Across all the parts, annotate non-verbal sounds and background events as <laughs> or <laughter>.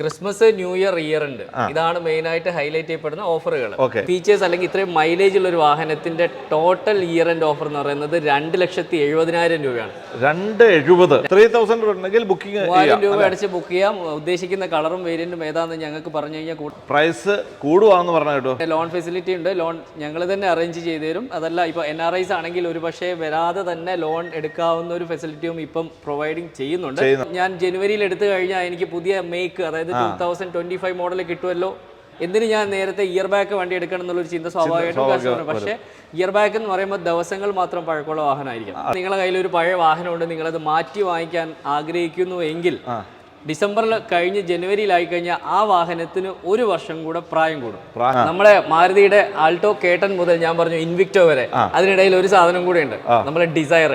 Christmas new year year ഉണ്ട്. ഇതാണ് main ആയിട്ട് ഹൈലൈറ്റ് ചെയ്യപ്പെടുന്ന ഓഫറുകൾ ഫീച്ചേഴ്സ് അല്ലെങ്കിൽ ഇത്രയും മൈലേജ് ഉള്ള ഒരു വാഹനത്തിന്റെ ടോട്ടൽ ഇയർ എൻഡ് ഓഫർ എന്ന് പറയുന്നത് രണ്ട് ലക്ഷത്തി എഴുപതിനായിരം രൂപയാണ്. രണ്ട് എഴുപത്. ത്രീ തൗസൻഡ് ഉണ്ടെങ്കിൽ ബുക്കിംഗ് മൂവായിരം രൂപ അടിച്ച് ബുക്ക് ചെയ്യാം. ഉദ്ദേശിക്കുന്ന കളറും വേരിയന്റും ഏതാണെന്ന് ഞങ്ങൾക്ക് പറഞ്ഞു കഴിഞ്ഞാൽ പ്രൈസ് കൂടുവാന്ന് പറഞ്ഞ കേട്ടോ? ലോൺ ഫെസിലിറ്റി ഉണ്ട്. ലോൺ ഞങ്ങൾ തന്നെ അറേഞ്ച് ചെയ്തു തരും. അതല്ല ഇപ്പൊ എൻ ആർ ഐസ് ആണെങ്കിൽ ഒരു പക്ഷേ വരാതെ തന്നെ ലോൺ എടുക്കാവുന്ന ഒരു ഫെസിലിറ്റിയും ഇപ്പം പ്രൊവൈഡിങ് ചെയ്യുന്നുണ്ട്. ഞാൻ ജനുവരിയിൽ എടുത്തു കഴിഞ്ഞാൽ എനിക്ക് പുതിയ മേക്ക് അതായത് two thousand twenty five model കിട്ടുമല്ലോ എന്തിന് ഞാൻ നേരത്തെ ഇയർ ബാക്ക് വണ്ടി എടുക്കണം എന്നുള്ളൊരു ചിന്ത സ്വാഭാവികമായിട്ടും കസ്റ്റമർ പക്ഷേ ഇയർ ബാക്ക് എന്ന് പറയുമ്പോൾ ദിവസങ്ങൾ മാത്രം പഴക്കമുള്ള വാഹനമായിരിക്കും. നിങ്ങളുടെ കയ്യിൽ ഒരു പഴയ വാഹനമുണ്ട് നിങ്ങളത് മാറ്റി വാങ്ങിക്കാൻ ആഗ്രഹിക്കുന്നു എങ്കിൽ ഡിസംബറിൽ കഴിഞ്ഞ് ജനുവരിയിലായി കഴിഞ്ഞാൽ ആ വാഹനത്തിന് ഒരു വർഷം കൂടെ പ്രായം കൂടും. നമ്മളെ മാരുതിയുടെ ആൾട്ടോ കേട്ടൻ മുതൽ ഞാൻ പറഞ്ഞു ഇൻവിക്ടോ വരെ അതിനിടയിൽ ഒരു സാധനം കൂടെ ഉണ്ട്. നമ്മളെ ഡിസയർ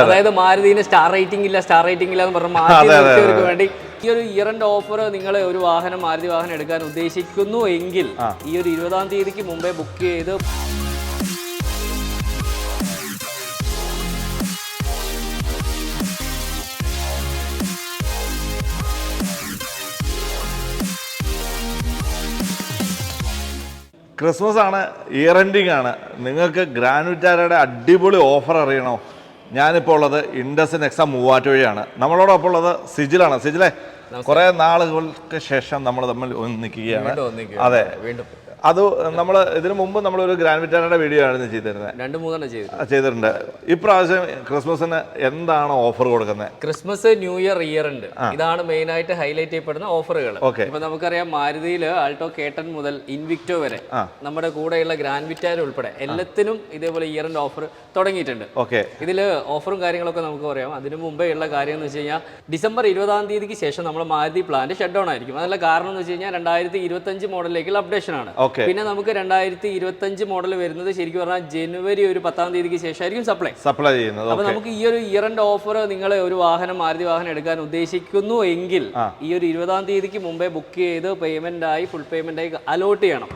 അതായത് മാരുതിന് സ്റ്റാർ റേറ്റിംഗ് ഇല്ല സ്റ്റാർ റേറ്റിംഗ് ഇല്ല എന്ന് പറഞ്ഞ <laughs> നിർത്തിയവർക്ക് വേണ്ടി ഈ ഒരു എൻഡ് ഓഫർ നിങ്ങൾ ഒരു വാഹനം മാരുതി വാഹനം എടുക്കാൻ ഉദ്ദേശിക്കുന്നു എങ്കിൽ ഈ ഒരു ഇരുപതാം തീയതിക്ക് മുമ്പേ ബുക്ക് ചെയ്ത് ക്രിസ്മസ് ആണ് ഇയർ എൻഡിങ് ആണ്. നിങ്ങൾക്ക് ഗ്രാനുറ്റാരയുടെ അടിപൊളി ഓഫർ അറിയണോ? ഞാനിപ്പോൾ ഉള്ളത് ഇൻഡസ് നെക്സ മൂവാറ്റുവഴിയാണ് നമ്മളോടൊപ്പം ഉള്ളത് സിജിലാണ്. സിജിലെ കുറേ നാളുകൾക്ക് ശേഷം നമ്മൾ തമ്മിൽ ഒന്ന് നിൽക്കുകയാണ് ഒന്നിക്കുകയാണ്. അതെ. വീണ്ടും. അത് നമ്മൾ ഇതിനു മുമ്പ് നമ്മളൊരു ഗ്രാൻഡ് വിറ്റാനയുടെ വീഡിയോ ആണ് ചെയ്തിരുന്നത്. രണ്ട് മൂന്നെണ്ണം ചെയ്തു ചെയ്തിട്ടുണ്ട്. ഇപ്രാവശ്യം ക്രിസ്മസിന് എന്താണ് ഓഫർ കൊടുക്കുന്നത് ക്രിസ്മസ് ന്യൂ ഇയർ ഇയർ ഉണ്ട്. ഇതാണ് മെയിൻ ആയിട്ട് ഹൈലൈറ്റ് ചെയ്യപ്പെടുന്ന ഓഫറുകൾ. ഇപ്പൊ നമുക്കറിയാം മാരുതിയിൽ ആൾട്ടോ കേട്ടൻ മുതൽ ഇൻവിക്ടോ വരെ നമ്മുടെ കൂടെയുള്ള ഗ്രാൻഡ് വിറ്റാൻ ഉൾപ്പെടെ എല്ലാത്തിനും ഇതേപോലെ ഇയറിന്റെ ഓഫർ തുടങ്ങിയിട്ടുണ്ട്. ഓക്കെ ഇതിൽ ഓഫറും കാര്യങ്ങളൊക്കെ നമുക്ക് പറയാം. അതിനു മുമ്പേ ഉള്ള കാര്യം എന്ന് വെച്ച് കഴിഞ്ഞാൽ ഡിസംബർ ഇരുപതാം തീയതിക്ക് ശേഷം നമ്മുടെ മാരുതി പ്ലാന്റ് ഷട്ട് ഡൗൺ ആയിരിക്കും. അതിനുള്ള കാരണം എന്ന് വെച്ച് കഴിഞ്ഞാൽ രണ്ടായിരത്തി ഇരുപത്തഞ്ച് മോഡലിലേക്കുള്ള അപ്ഡേഷൻ ആണ്. പിന്നെ നമുക്ക് രണ്ടായിരത്തി ഇരുപത്തഞ്ച് മോഡൽ വരുന്നത് ശരിക്കും പറഞ്ഞാൽ ജനുവരി ഒരു പത്താം തീയതിക്ക് ശേഷമായിരിക്കും സപ്ലൈ സപ്ലൈ ചെയ്യുന്നത്. അപ്പൊ നമുക്ക് ഈ ഒരു ഇയർ എൻഡ് ഓഫർ നിങ്ങൾ ഒരു വാഹനം മാരുതി വാഹനം എടുക്കാൻ ഉദ്ദേശിക്കുന്നു എങ്കിൽ ഈ ഒരു ഇരുപതാം തീയതിക്ക് മുമ്പേ ബുക്ക് ചെയ്ത് പേയ്മെന്റ് ആയി ഫുൾ പേയ്മെന്റ് ആയി അലോട്ട് ചെയ്യണം.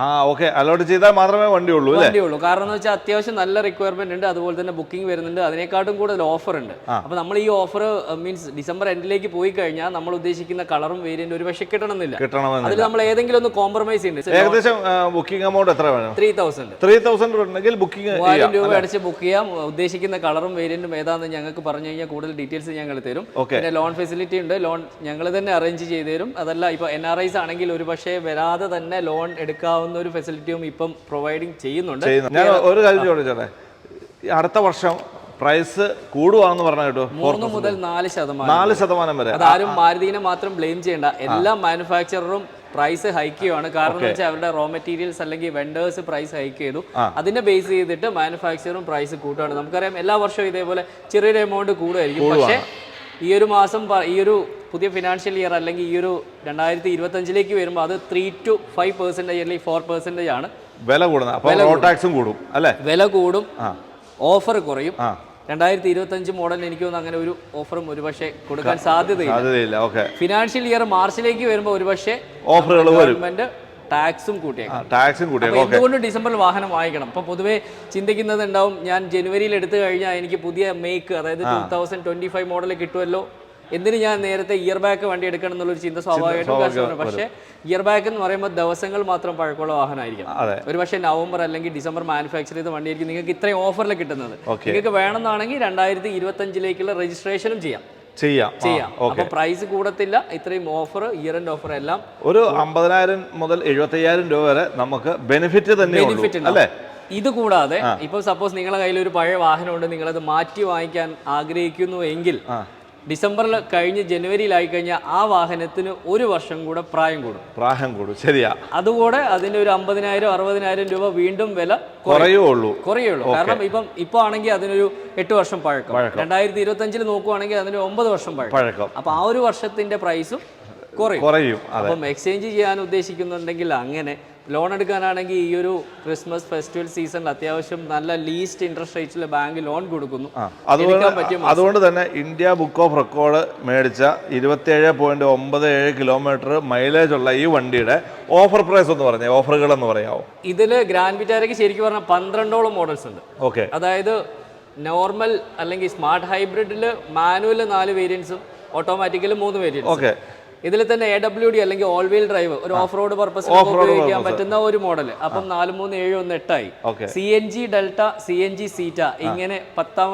ആ ഓക്കെ അലോട്ട് ചെയ്താൽ മാത്രമേ വണ്ടി ഉള്ളൂ വണ്ടി വണ്ടിയുള്ളൂ. കാരണം എന്ന് വെച്ചാൽ അത്യാവശ്യം നല്ല റിക്വയർമെന്റ് ഉണ്ട്. അതുപോലെ തന്നെ ബുക്കിംഗ് വരുന്നുണ്ട്. അതിനേക്കാട്ടും കൂടുതൽ ഓഫർ ഉണ്ട്. അപ്പൊ നമ്മൾ ഈ ഓഫർ മീൻസ് ഡിസംബർ എൻഡിലേക്ക് പോയി കഴിഞ്ഞാൽ നമ്മൾ ഉദ്ദേശിക്കുന്ന കളറും വേരിയന്റ് ഒരു പക്ഷേ കിട്ടണമെന്നില്ല. കിട്ടണമെന്ന് അതിൽ നമ്മൾ ഏതെങ്കിലും ഒന്ന് കോംപ്രമൈസ് ഉണ്ട് ഏകദേശം ബുക്കിംഗ് എമൗണ്ട് എത്ര വേണം? ത്രീ തൗസൻഡ് ത്രീ തൗസൻഡ് ഉണ്ടെങ്കിൽ ബുക്കിംഗ് മൂവായിരം രൂപ അടിച്ച് ബുക്ക് ചെയ്യാം. ഉദ്ദേശിക്കുന്ന കളറും വേരിയന്റും ഏതാണെന്ന് ഞങ്ങൾക്ക് പറഞ്ഞു കഴിഞ്ഞാൽ കൂടുതൽ ഡീറ്റെയിൽസ് ഞങ്ങൾ തരും. പിന്നെ ലോൺ ഫെസിലിറ്റി ഉണ്ട്. ലോൺ ഞങ്ങൾ തന്നെ അറേഞ്ച് ചെയ്ത് തരും. അതല്ല ഇപ്പൊ എൻ ആർ ഐസ് ആണെങ്കിൽ ഒരു പക്ഷേ വരാതെ തന്നെ ലോൺ എടുക്കാവുന്ന ഒരു ഫെസിലിറ്റിയും ഇപ്പം പ്രൊവൈഡിങ് ചെയ്യുന്നുണ്ട്. ഞാൻ ഒരു കാര്യം ചോദിച്ചോട്ടെ അടുത്ത വർഷം പ്രൈസ് കൂടുവാന്ന് പറഞ്ഞ കേട്ടോ മൂന്ന് മുതൽ നാല് ശതമാനം നാല് ശതമാനം വരെ. അതാരും മാരുതിനെ മാത്രം ബ്ലെയിം ചെയ്യണ്ട. എല്ലാ മാനുഫാക്ചററും പ്രൈസ് ഹൈക്ക് ചെയ്യുവാണ്. കാരണം വെച്ചാൽ അവരുടെ റോ മെറ്റീരിയൽസ് അല്ലെങ്കിൽ വെണ്ടേഴ്സ് പ്രൈസ് ഹൈക്ക് ചെയ്തു. അതിനെ ബേസ് ചെയ്തിട്ട് മാനുഫാക്ചറും പ്രൈസ് കൂട്ടുകയാണ് നമുക്കറിയാം എല്ലാ വർഷവും ഇതേപോലെ ചെറിയൊരു എമൗണ്ട് കൂടുമായിരിക്കും പക്ഷേ ഈ ഒരു മാസം ഈ ഒരു പുതിയ ഫിനാൻഷ്യൽ ഇയർ അല്ലെങ്കിൽ ഈ ഒരു രണ്ടായിരത്തി ഇരുപത്തഞ്ചിലേക്ക് വരുമ്പോൾ അത് ത്രീ ടു ഫൈവ് പെർസെന്റേജ് അല്ലെങ്കിൽ ഫോർ പെർസെന്റേജ് ആണ്. വില കൂടുന്നത്. ടാക്സും കൂടും. അല്ലേ? വില കൂടും. ഓഫർ കുറയും. രണ്ടായിരത്തി ഇരുപത്തഞ്ച് മോഡലിന് എനിക്ക് തോന്നുന്നു അങ്ങനെ ഒരു ഓഫറും ഒരുപക്ഷെ കൊടുക്കാൻ സാധ്യതയില്ല. ഫിനാൻഷ്യൽ ഇയർ മാർച്ചിലേക്ക് വരുമ്പോൾ ഒരുപക്ഷെ ഓഫറുകൾ ഗവൺമെന്റ് ടാക്സും കൂട്ടിയേക്കാം. ടാക്സും കൂട്ടിയേക്കാം. എന്തുകൊണ്ട് ഡിസംബറിൽ വാഹനം വാങ്ങിക്കണം? അപ്പൊ പൊതുവെ ചിന്തിക്കുന്നത് ഉണ്ടാവും ഞാൻ ജനുവരിയിൽ എടുത്തു കഴിഞ്ഞാൽ എനിക്ക് പുതിയ മേക്ക് അതായത് two thousand twenty five model കിട്ടുമല്ലോ എന്തിന് ഞാൻ നേരത്തെ ഇയർ ബാക്ക് വണ്ടി എടുക്കണം എന്നുള്ളൊരു ചിന്ത സ്വാഭാവികമായിട്ടും കസ്റ്റമർ പക്ഷേ ഇയർ ബാക്ക് എന്ന് പറയുമ്പോൾ ദിവസങ്ങൾ മാത്രം പഴക്കമുള്ള വാഹനമായിരിക്കും ഒരു പക്ഷേ നവംബർ അല്ലെങ്കിൽ ഡിസംബർ മാനുഫാക്ചർ ചെയ്ത വണ്ടിയായിരിക്കും നിങ്ങൾക്ക് ഇത്രയും ഓഫറിൽ കിട്ടുന്നത്. നിങ്ങൾക്ക് വേണമെന്നാണെങ്കിൽ രണ്ടായിരത്തി ഇരുപത്തഞ്ചിലേക്കുള്ള രജിസ്ട്രേഷനും ചെയ്യാം. ചെയ്യാം. ചെയ്യാം അപ്പൊ പ്രൈസ് കൂടത്തില്ല ഇത്രയും ഓഫർ ഇയർ എൻഡ് ഓഫർ എല്ലാം ഒരു അമ്പതിനായിരം മുതൽ എഴുപത്തയ്യായിരം രൂപ വരെ നമുക്ക് ബെനിഫിറ്റ് തന്നെ അല്ലേ? ഇത് കൂടാതെ ഇപ്പൊ സപ്പോസ് നിങ്ങളുടെ കയ്യിൽ ഒരു പഴയ വാഹനമുണ്ട് നിങ്ങളത് മാറ്റി വാങ്ങിക്കാൻ ആഗ്രഹിക്കുന്നു എങ്കിൽ ഡിസംബറിൽ കഴിഞ്ഞ് ജനുവരിയിലായി കഴിഞ്ഞാൽ ആ വാഹനത്തിന് ഒരു വർഷം കൂടെ പ്രായം കൂടും. പ്രായം കൂടും. ശരിയാ. അതുകൂടെ അതിന്റെ ഒരു അമ്പതിനായിരം അറുപതിനായിരം രൂപ വീണ്ടും വില കുറയുള്ളൂ. കുറയുള്ളൂ. കാരണം ഇപ്പം ഇപ്പൊ ആണെങ്കിൽ അതിനൊരു എട്ട് വർഷം പഴക്കം. രണ്ടായിരത്തി ഇരുപത്തി അഞ്ചിൽ നോക്കുവാണെങ്കിൽ അതിന് ഒമ്പത് വർഷം പഴക്കം. അപ്പൊ ആ ഒരു വർഷത്തിന്റെ പ്രൈസും കുറയും. അപ്പം എക്സ്ചേഞ്ച് ചെയ്യാൻ ഉദ്ദേശിക്കുന്നുണ്ടെങ്കിൽ അങ്ങനെ ലോൺ എടുക്കാനാണെങ്കിൽ ഈ ഒരു ക്രിസ്മസ് ഫെസ്റ്റിവൽ സീസണിൽ അത്യാവശ്യം നല്ല ലീസ്റ്റ് ഇൻട്രസ്റ്റ് റേറ്റിൽ ബാങ്ക് ലോൺ കൊടുക്കുന്നു. അതുകൊണ്ട് അതുകൊണ്ട് തന്നെ ഇന്ത്യ ബുക്ക് ഓഫ് റെക്കോർഡ് മേടിച്ച ഇരുപത്തിയേഴ് പോയിന്റ് ഒമ്പത് ഏഴ് കിലോമീറ്റർ മൈലേജ് ഉള്ള ഈ വണ്ടിയുടെ ഓഫർ പ്രൈസ് എന്ന് പറഞ്ഞേ ഓഫറുകൾ എന്ന് പറയാമോ ഇതിൽ ഗ്രാൻഡ് വിറ്റാരയ്ക്ക് ശരിക്കും പറഞ്ഞാൽ പന്ത്രണ്ടോളം മോഡൽസ് ഉണ്ട്. ഓക്കെ. അതായത് നോർമൽ അല്ലെങ്കിൽ സ്മാർട്ട് ഹൈബ്രിഡിൽ മാനുവൽ നാല് വേരിയൻസും ഓട്ടോമാറ്റിക്കൽ മൂന്ന് വേരിയൻസ് ഓക്കെ. ഇതിൽ തന്നെ എ ഡബ്ല്യു ഡി അല്ലെങ്കിൽ ഓൾ വീൽ ഡ്രൈവ് ഒരു ഓഫ് റോഡ് പർപ്പസ് ഉപയോഗിക്കാൻ പറ്റുന്ന ഒരു മോഡൽ അപ്പം നാല് മൂന്ന് ഏഴ് ഒന്ന് എട്ടായി C N G delta C N G zeta ഇങ്ങനെ പത്താം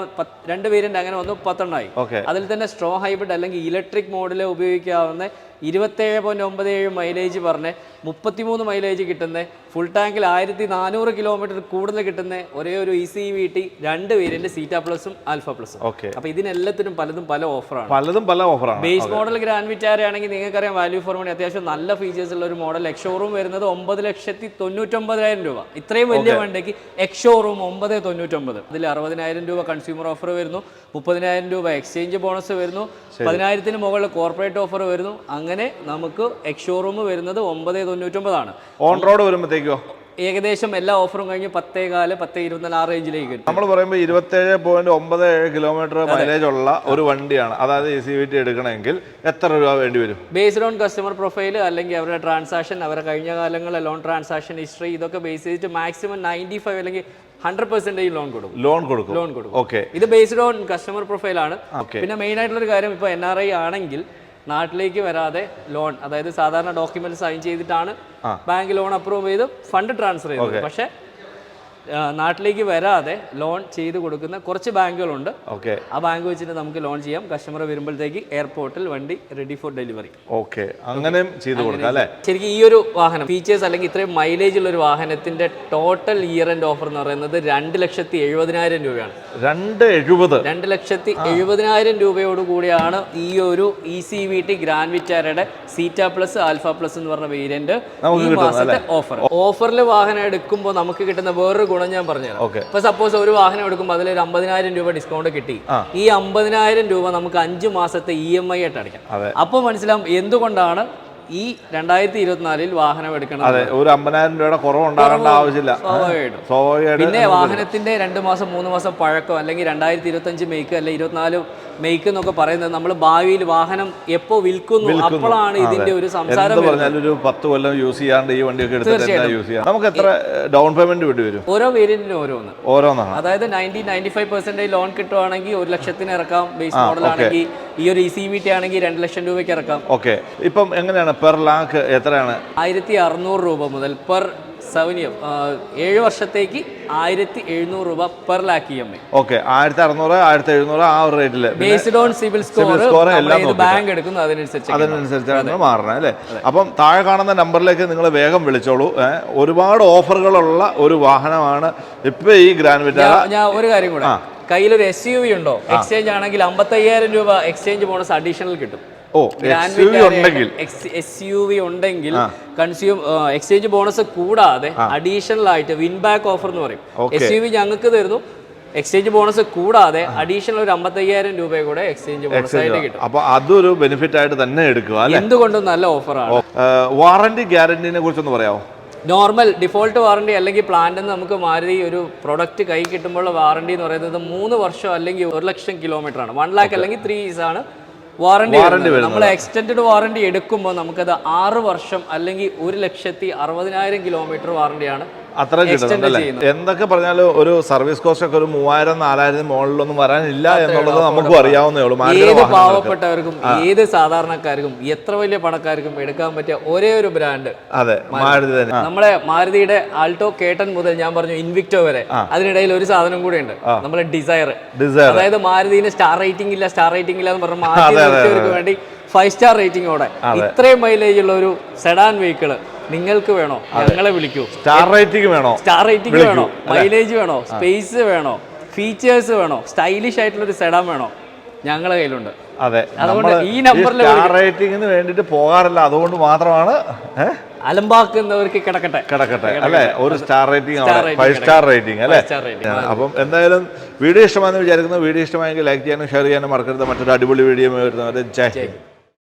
രണ്ട് പേരിന്റെ അങ്ങനെ വന്നു പത്തെണ്ണമായി അതിൽ തന്നെ സ്ട്രോ ഹൈബ്രിഡ് അല്ലെങ്കിൽ ഇലക്ട്രിക് മോഡൽ ഉപയോഗിക്കാവുന്ന ഇരുപത്തേഴ് പോയിന്റ് ഒമ്പത് ഏഴ് മൈലേജ് പറഞ്ഞ് മുപ്പത്തിമൂന്ന് മൈലേജ് കിട്ടുന്ന. ഫുൾ ടാങ്കിൽ ആയിരത്തി നാനൂറ് കിലോമീറ്റർ കൂടുതൽ കിട്ടുന്ന. ഒരേ ഒരു ഇ സി വി ടി രണ്ട് വേരിയന്റ് സീറ്റാ പ്ലസും ആൽഫ പ്ലസും ഓക്കെ അപ്പൊ ഇതിനെല്ലാത്തിനും പലതും പല ഓഫറാണ് പലതും പല ഓഫറാണ് ബേസ് മോഡൽ ഗ്രാൻഡ് വിറ്റാര ആണെങ്കിൽ നിങ്ങൾക്കറിയാം വാല്യൂ ഫോർ മണി അത്യാവശ്യം നല്ല ഫീച്ചേഴ്സ് ഉള്ള ഒരു മോഡൽ എക്സോറൂം വരുന്നത് ഒമ്പത് ലക്ഷത്തി തൊണ്ണൂറ്റൊമ്പതിനായിരം രൂപ. ഇത്രയും വലിയ വണ്ടിക്ക് എക്സോറൂം ഒമ്പത് തൊണ്ണൂറ്റൊമ്പത്. അതിൽ അറുപതിനായിരം രൂപ കൺസ്യൂമർ ഓഫർ വരുന്നു. മുപ്പതിനായിരം രൂപ എക്സ്ചേഞ്ച് ബോണസ് വരുന്നു. പതിനായിരത്തിന് മുകളിൽ കോർപ്പറേറ്റ് ഓഫർ വരുന്നു. അങ്ങനെ നമുക്ക് എക്സോറൂം വരുന്നത് ഒമ്പത് തൊണ്ണൂറ്റൊമ്പതാണ്. ഓൺ റോഡ് വരുമ്പോഴത്തേക്കോ? ഏകദേശം എല്ലാ ഓഫറും കഴിഞ്ഞ് പത്തേ കാൽ പത്തേ ഇരുപത്തിനാല് ആ റേഞ്ചിലേക്ക് നമ്മൾ പറയുമ്പോൾ ഇരുപത്തേഴ് പോയിന്റ് ഒമ്പത് ഏഴ് കിലോമീറ്റർ മൈലേജ് ഉള്ള ഒരു വണ്ടിയാണ്. അതായത് എ സി വി ടി എടുക്കണമെങ്കിൽ എത്ര രൂപ വേണ്ടി വരും? ബേസ്ഡ് ഓൺ കസ്റ്റമർ പ്രൊഫൈൽ അല്ലെങ്കിൽ അവരുടെ ട്രാൻസാക്ഷൻ അവരുടെ കഴിഞ്ഞ കാലങ്ങളിലെ ലോൺ ട്രാൻസാക്ഷൻ ഹിസ്റ്ററി ഇതൊക്കെ ബേസ് ചെയ്തിട്ട് മാക്സിമം നയന്റി ഫൈവ് അല്ലെങ്കിൽ ഹൺഡ്രഡ് പെർസെന്റേജ് ലോൺ കൊടുക്കും. ലോൺ കൊടുക്കും. ലോൺ കൊടുക്കും. ഓക്കെ ഇത് ബേസ്ഡ് ഓൺ കസ്റ്റമർ പ്രൊഫൈലാണ് ആണ്. പിന്നെ മെയിൻ ആയിട്ടുള്ള ഒരു കാര്യം ഇപ്പോൾ എൻ ആർ ഐ ആണെങ്കിൽ നാട്ടിലേക്ക് വരാതെ ലോൺ അതായത് സാധാരണ ഡോക്യുമെന്റ് സൈൻ ചെയ്തിട്ടാണ് ബാങ്ക് ലോൺ അപ്രൂവ് ചെയ്ത് ഫണ്ട് ട്രാൻസ്ഫർ ചെയ്തത്. പക്ഷേ നാട്ടിലേക്ക് വരാതെ ലോൺ ചെയ്ത് കൊടുക്കുന്ന കുറച്ച് ബാങ്കുകളുണ്ട്. ഓക്കെ. ആ ബാങ്ക് വെച്ചിട്ട് നമുക്ക് ലോൺ ചെയ്യാം. കസ്റ്റമർ വരുമ്പോഴത്തേക്ക് എയർപോർട്ടിൽ വണ്ടി റെഡി ഫോർ ഡെലിവറി ഓക്കെ. അങ്ങനെയും ചെയ്തു കൊടുക്കാം അല്ലേ? ശരിക്കും ഈ ഒരു വാഹനം ഫീച്ചേഴ്സ് അല്ലെങ്കിൽ ഇത്രയും മൈലേജ് ഉള്ള ഒരു വാഹനത്തിന്റെ ടോട്ടൽ ഇയർ എൻഡ് ഓഫർ എന്ന് പറയുന്നത് രണ്ട് ലക്ഷത്തി എഴുപതിനായിരം രൂപയാണ്. രണ്ട് എഴുപത്. രണ്ട് ലക്ഷത്തി എഴുപതിനായിരം രൂപയോട് കൂടിയാണ് ഈ ഒരു E C V T grand വിറ്റാരയുടെ സീറ്റ plus alpha plus എന്ന് പറഞ്ഞ വേരിയന്റ് ഈ മാസത്തെ ഓഫർ ഓഫറിൽ വാഹനം എടുക്കുമ്പോൾ നമുക്ക് കിട്ടുന്ന വേറൊരു ഗുണം ഞാൻ പറഞ്ഞുതരാം. ഓക്കെ. ഇപ്പൊ സപ്പോസ് ഒരു വാഹനം എടുക്കുമ്പോൾ അതിൽ ഒരു അമ്പതിനായിരം രൂപ ഡിസ്കൗണ്ട് കിട്ടി. ഈ അമ്പതിനായിരം രൂപ നമുക്ക് അഞ്ച് മാസത്തെ ഇ എം ഐ ആയിട്ട് അടയ്ക്കാം. അപ്പൊ മനസ്സിലാവും എന്തുകൊണ്ടാണ് ഈ രണ്ടായിരത്തി ഇരുപത്തിനാലിൽ വാഹനം എടുക്കണം അതെ ഒരു അമ്പതിനായിരം രൂപയുടെ കുറവ് ഉണ്ടാകേണ്ട ആവശ്യമില്ല. സ്വാഭാവികമായിട്ടും. <laughs> പിന്നെ വാഹനത്തിന്റെ രണ്ട് മാസം മൂന്ന് മാസം പഴക്കം അല്ലെങ്കിൽ രണ്ടായിരത്തി ഇരുപത്തഞ്ച് മെയ്ക്ക് അല്ലെ ഇരുപത്തിനാല് മെയ്ക്ക് എന്നൊക്കെ പറയുന്നത് നമ്മൾ ഭാവിയിൽ വാഹനം എപ്പോ വിൽക്കുന്നു അപ്പോഴാണ് ഇതിന്റെ ഒരു സംസാരം ഒരു പത്ത് കൊല്ലം യൂസ് ചെയ്യാണ്ട് ഈ വണ്ടിയൊക്കെ എടുത്തിട്ട് യൂസ് ചെയ്യാം? നമുക്ക് എത്ര ഡൗൺ പേയ്മെന്റ് വേണ്ടി വരും? ഓരോ വേരിയന്റിനും ഓരോന്ന്. ഓരോന്നാണ്. അതായത് ninety ninety five percentage loan കിട്ടുവാണെങ്കിൽ ഒരു ലക്ഷത്തിന് ഇറക്കാം. ബേസ് മോഡൽ ആണെങ്കിൽ ഈ ഒരു ഇ സി വി ടി ആണെങ്കിൽ രണ്ട് ലക്ഷം രൂപയ്ക്ക് ഇറക്കാം. ഓക്കെ. ഇപ്പം എങ്ങനെയാണ് പെർ ലാക്ക് എത്രയാണ്? ആയിരത്തി അറുന്നൂറ് രൂപ മുതൽ പെർ സെവൻ ഇയർ ഏഴ് വർഷത്തേക്ക് ആയിരത്തി എഴുന്നൂറ് രൂപ per lakh E M I. Okay. ആയിരത്തി അറുന്നൂറ് ആയിരത്തി എഴുന്നൂറ് ആ ഒരു റേറ്റിൽ based on CIBIL score bank എടുക്കുന്നു അതിനനുസരിച്ച് അതിനനുസരിച്ചാണ് മാറണം അല്ലേ? അപ്പം താഴെ കാണുന്ന നമ്പറിലേക്ക് നിങ്ങൾ വേഗം വിളിച്ചോളൂ ഒരുപാട് ഓഫറുകളുള്ള ഒരു വാഹനമാണ് ഇപ്പൊ ഈ ഗ്രാൻഡ് വിറ്റാര ഞാൻ- ഞാൻ ഒരു കാര്യം കൂടെ. കയ്യിലൊരു എസ് യു വി ഉണ്ടോ? എക്സ്ചേഞ്ച് ആണെങ്കിൽ അമ്പത്തയ്യായിരം രൂപ എക്സ്ചേഞ്ച് ബോണസ് അഡീഷണൽ കിട്ടും. എസ് യു വി ഉണ്ടെങ്കിൽ. കൺസ്യൂം എക്സ്ചേഞ്ച് ബോണസ് കൂടാതെ അഡീഷണൽ ആയിട്ട് വിൻ ബാക്ക് ഓഫർ എന്ന് പറയും. എസ് യു വി ഞങ്ങൾക്ക് തരുന്നു. എക്സ്ചേഞ്ച് ബോണസ് കൂടാതെ അഡീഷണൽ ഒരു അമ്പത്തയ്യായിരം രൂപ കൂടെ എക്സ്ചേഞ്ച് ബോണസ് ആയിട്ട് കിട്ടും. അപ്പൊ അതൊരു ബെനിഫിറ്റ് ആയിട്ട് തന്നെ എടുക്കുക എന്തുകൊണ്ടും നല്ല ഓഫറാണ് വാറന്റി ഗ്യാരന്റിനെ കുറിച്ചൊന്ന് പറയാമോ നോർമൽ ഡിഫോൾട്ട് വാറണ്ടി അല്ലെങ്കിൽ പ്ലാന്റ് നമുക്ക് മാരുതി ഒരു പ്രൊഡക്റ്റ് കൈ കിട്ടുമ്പോൾ വാറണ്ടി എന്ന് പറയുന്നത് മൂന്ന് വർഷം അല്ലെങ്കിൽ ഒരു ലക്ഷം കിലോമീറ്റർ ആണ്. വൺ ലാക്ക് അല്ലെങ്കിൽ ത്രീ ഇയർസ് ആണ് വാറണ്ടി നമ്മൾ എക്സ്റ്റൻഡ് വാറണ്ടി എടുക്കുമ്പോൾ നമുക്കത് ആറ് വർഷം അല്ലെങ്കിൽ ഒരു ലക്ഷത്തി അറുപതിനായിരം കിലോമീറ്റർ വാറണ്ടിയാണ് അത്ര കിട്ടുന്നുണ്ടല്ലേ എന്തൊക്കെ പറഞ്ഞാലും ഒരു സർവീസ് കോസ്റ്റ് ഒക്കെ ഒരു മൂവായിരം നാലായിരം മുകളിലൊന്നും വരാനില്ല എന്നുള്ളത് നമുക്കും അറിയാവുന്നേ ഉള്ളൂ. ഏത് പാവപ്പെട്ടവർക്കും ഏത് സാധാരണക്കാർക്കും എത്ര വലിയ പണക്കാർക്കും എടുക്കാൻ പറ്റിയ ഒരേ ഒരു ബ്രാൻഡ് അതെ മാരുതി. തന്നെ. നമ്മളെ മാരുതിയുടെ ആൾട്ടോ കേട്ടൻ മുതൽ ഞാൻ പറഞ്ഞു ഇൻവിക്ടോ വരെ. അതിനിടയിൽ ഒരു സാധനം കൂടെ ഉണ്ട്. നമ്മളെ ഡിസയർ ഡിസയർ അതായത് മാരുതിന് സ്റ്റാർ റേറ്റിംഗ് ഇല്ല സ്റ്റാർ റേറ്റിംഗ് ഇല്ല എന്ന് പറഞ്ഞ വേണ്ടി ഫൈവ് സ്റ്റാർ റേറ്റിംഗോടെ ഇത്രയും മൈലേജ് ഉള്ള ഒരു സെഡാൻ വെഹിക്കിൾ നിങ്ങൾക്ക് വേണോ? ഞങ്ങളെ വിളിക്കൂ. സ്റ്റാർ റേറ്റിംഗ് വേണോ? സ്റ്റാർ റേറ്റിംഗ് വേണോ? മൈലേജ് വേണോ? സ്പേസ് വേണോ? ഫീച്ചേഴ്സ് വേണോ? സ്റ്റൈലിഷ് ആയിട്ടുള്ള ഒരു സെഡാൻ വേണോ? ഞങ്ങളെ കയ്യിലുണ്ട്. അതെ. അതുകൊണ്ട് ഈ നമ്പറിൽ സ്റ്റാർ റേറ്റിംഗിന് വേണ്ടിട്ട് പോകാറില്ല. അതുകൊണ്ട് മാത്രമാണ് അലമ്പാക്കുന്നവർക്ക് കിടക്കട്ടെ. കിടക്കട്ടെ. അല്ലെ? ഒരു star rating five star rating അല്ലെ? അപ്പം എന്തായാലും വീഡിയോ ഇഷ്ടമാണെന്ന് വിചാരിക്കുന്നു. വീഡിയോ ഇഷ്ടമായെങ്കിൽ ലൈക്ക് ചെയ്യാനും ഷെയർ ചെയ്യാനും മറക്കരുത്. മറ്റൊരു അടിപൊളി വീഡിയോ വരുന്നവരെ ജയ്